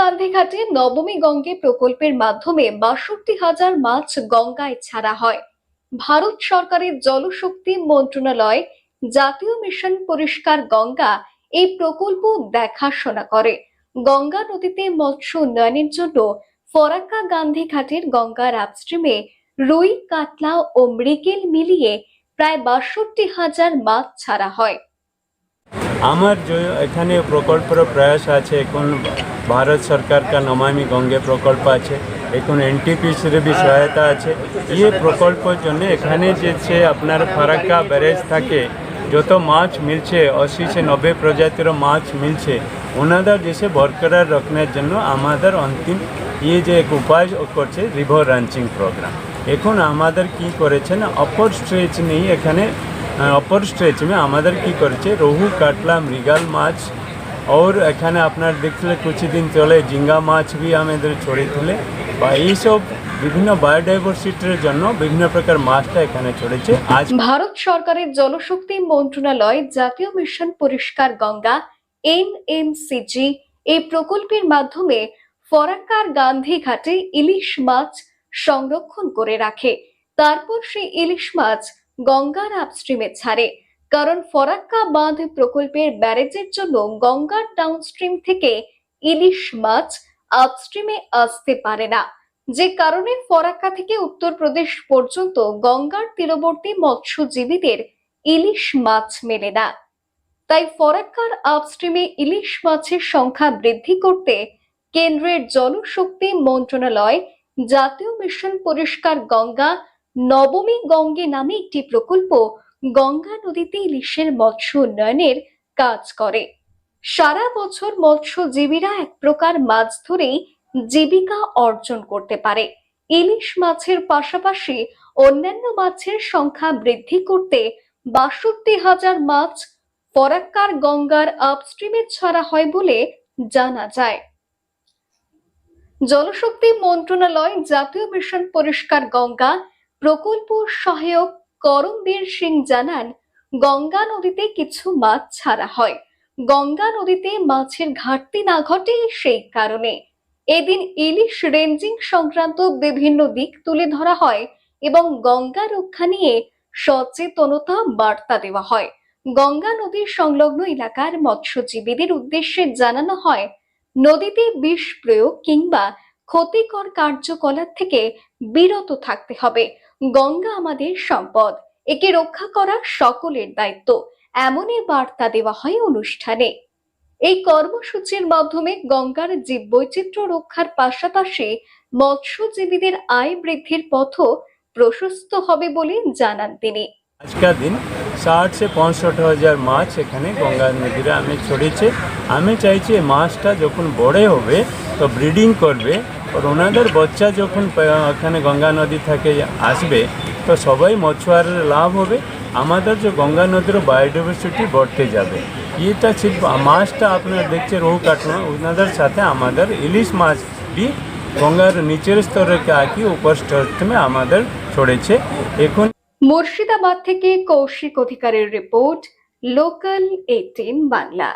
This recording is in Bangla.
গান্ধী ঘাটে নবমী গঙ্গে প্রকল্পের মাধ্যমে বাষট্টি হাজার মাছ গঙ্গায় ছাড়া হয়। ভারত সরকারের জলশক্তি মন্ত্রণালয় জাতীয় মিশন পরিষ্কার গঙ্গা এই প্রকল্প দেখাশোনা করে। গঙ্গা নদীতে মৎস্য উন্নয়নের জন্য ফরাক্কা গান্ধী ঘাটের গঙ্গার আপস্ট্রিমে রুই, কাতলা ও মৃগেল মিলিয়ে প্রায় বাষট্টি হাজার মাছ ছাড়া হয়। আমার এখানে প্রকল্পের প্রয়াস আছে, এখন ভারত সরকার কা নমামি গঙ্গে প্রকল্প আছে, এখন এনটিপিসির বি সহায়তা আছে। ইয়ে প্রকল্পের জন্য এখানে যে আপনার ফারাক্কা ব্যারেজ থাকে, যত মাছ মিলছে অশি সে নব্বই প্রজাতির মাছ মিলছে, ওনাদের দেশে বরকরার রাখনের জন্য আমাদের অন্তিম ইয়ে যে এক উপায় করছে রিভার রাঞ্চিং প্রোগ্রাম এখন আমাদের কি করেছেন অপর স্ট্রেচ নেই এখানে অপর স্ট্রেচে আমাদের কি করেছে? রহু, কাটলা, মৃগাল মাছ ওর এখানে আপনার দেখলে কিছুদিন চলে ঝিঙ্গা মাছ বি আমাদের ছড়িয়েছিলে বা এইসব বিভিন্ন বায়োডাইভার্সিটির জন্য বিভিন্ন প্রকার মাছটা এখানে ছড়েছে আজ ভারত সরকারের জলশক্তি মন্ত্রণালয় জাতীয় মিশন পরিষ্কার গঙ্গা, এনএমসিজি, এই প্রকল্পের মাধ্যমে ফরাক্কার গান্ধী ঘাটে ইলিশ মাছ সংরক্ষণ করে রাখে। তারপর সেই ইলিশ মাছ গঙ্গার আপস্ট্রিমে ছাড়ে। কারণ ফরাক্কা বাঁধ প্রকল্পের ব্যারেজের জন্য গঙ্গার ডাউনস্ট্রিম থেকে ইলিশ মাছ আপস্ট্রিমে আসতে পারে না। যে কারণে ফরাক্কা থেকে উত্তরপ্রদেশ পর্যন্ত গঙ্গার তীরবর্তী মৎস্যজীবীদের ইলিশ মাছ মেলে না। তাই ফরাক্কার আপস্ট্রিমে ইলিশ মাছের সংখ্যা বৃদ্ধি করতে কেন্দ্রের জলশক্তি মন্ত্রণালয় জাতীয় মিশন পরিষ্কার গঙ্গা নবমী গঙ্গে নামে একটি প্রকল্প গঙ্গা নদীতে ইলিশের মৎস্য উন্নয়নের কাজ করে। সারা বছর মৎস্যজীবীরা এক প্রকার মাছ ধরেই জীবিকা অর্জন করতে পারে। ইলিশ মাছের পাশাপাশি অন্যান্য মাছের সংখ্যা বৃদ্ধি করতে বাষট্টি হাজার মাছ ফরাক্কার গঙ্গার আপস্ট্রিমে ছাড়া হয় বলে জানা যায়। জলশক্তি মন্ত্রণালয় জাতীয় মিশন পরিষ্কার গঙ্গা প্রকল্প সহায়ক করমবীর সিং জানান, গঙ্গা নদীতে কিছু মাছ ছাড়া হয়। গঙ্গা নদীতে মাছের ঘাটতি না ঘটে সেই কারণে। এদিন ইলিশ রেঞ্জিং সংক্রান্ত বিভিন্ন দিক তুলে ধরা হয় এবং গঙ্গা রক্ষা নিয়ে সচেতনতা বার্তা দেওয়া হয়। গঙ্গা নদীর সংলগ্ন এলাকার মৎস্যজীবীদের উদ্দেশ্যে জানানো হয়, নদীতে বিষ প্রয়োগ কিংবা ক্ষতিকর কার্যকলাপ থেকে বিরত থাকতে হবে। গঙ্গা আমাদের সম্পদ। একে রক্ষা করা সকলের দায়িত্ব। এমনই বার্তা দেওয়া হয় অনুষ্ঠানে। এই কর্মসূচির মাধ্যমে গঙ্গার জীববৈচিত্র্য রক্ষার পাশাপাশি মৎস্যজীবীদের আয় বৃদ্ধির পথও প্রশস্ত হবে বলে জানান তিনি। আজকের দিন ষাট সে পঁয়ষট্টি হাজার মাছ এখানে গঙ্গা নদীরে আমি ছড়িয়েছে। আমি চাইছি মাছটা যখন বড় হবে তো ব্রিডিং করবে। আর ওনাদের বাচ্চা যখন এখানে গঙ্গা নদী থেকে আসবে, তো সবাই মৎস্যহারের লাভ হবে। আমাদের যে গঙ্গা নদীর বায়োডাইভার্সিটি বাড়তে যাবে। এটা ছিল মাছটা আপনারা দেখছে রোহু কাটনা ওনাদের সাথে আমাদের ইলিশ মাছ বি গঙ্গার নিচের স্তরে আঁকি, উপর স্তরে আমাদের ছড়েছে। এখন মুর্শিদাবাদ থেকে কৌশিক অধিকারের রিপোর্ট লোকাল এইটিন বাংলা